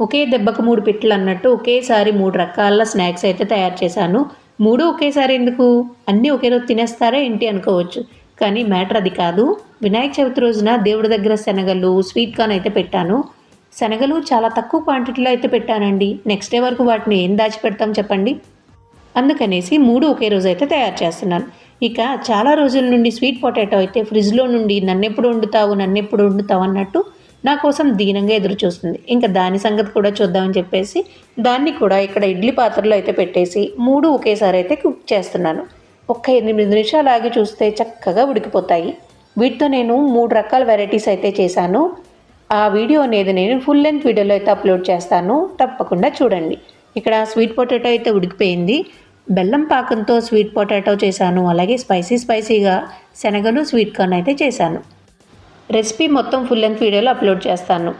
ఒకే దెబ్బకు మూడు పిట్టలు అన్నట్టు ఒకేసారి మూడు రకాల స్నాక్స్ అయితే తయారు చేశాను. మూడు ఒకేసారి ఎందుకు? అన్నీ ఒకే రోజు తినేస్తారా ఏంటి అనుకోవచ్చు. కానీ మ్యాటర్ అది కాదు. వినాయక చవితి రోజున దేవుడి దగ్గర శనగలు స్వీట్ కార్న్ అయితే పెట్టాను. శనగలు చాలా తక్కువ క్వాంటిటీలో అయితే పెట్టానండి. నెక్స్ట్ డే వరకు వాటిని ఏం దాచిపెడతాం చెప్పండి? అందుకనేసి మూడు ఒకే రోజు అయితే తయారు చేస్తున్నాను. ఇక చాలా రోజుల నుండి స్వీట్ పొటాటో అయితే ఫ్రిడ్జ్లో నుండి నన్నెప్పుడు వండుతావు నన్నెప్పుడు వండుతావు అన్నట్టు నా కోసం దీనంగా ఎదురు చూస్తుంది. ఇంకా దాని సంగతి కూడా చూద్దామని చెప్పేసి దాన్ని కూడా ఇక్కడ ఇడ్లీ పాత్రలో అయితే పెట్టేసి మూడు ఒకేసారి అయితే కుక్ చేస్తున్నాను. ఒక్క ఎనిమిది నిమిషాలు ఆగి చూస్తే చక్కగా ఉడికిపోతాయి. వీటితో నేను మూడు రకాల వెరైటీస్ అయితే చేశాను. ఆ వీడియో అనేది నేను ఫుల్ లెంత్ వీడియోలో అయితే అప్లోడ్ చేస్తాను. తప్పకుండా చూడండి. ఇక్కడ స్వీట్ పొటాటో అయితే ఉడికిపోయింది. బెల్లం పాకంతో స్వీట్ పొటాటో చేశాను. అలాగే స్పైసీ స్పైసీగా శనగలు స్వీట్ కార్న్ అయితే చేశాను. రెసిపీ మొత్తం ఫుల్ లెంత్ వీడియోలో అప్లోడ్ చేస్తాను.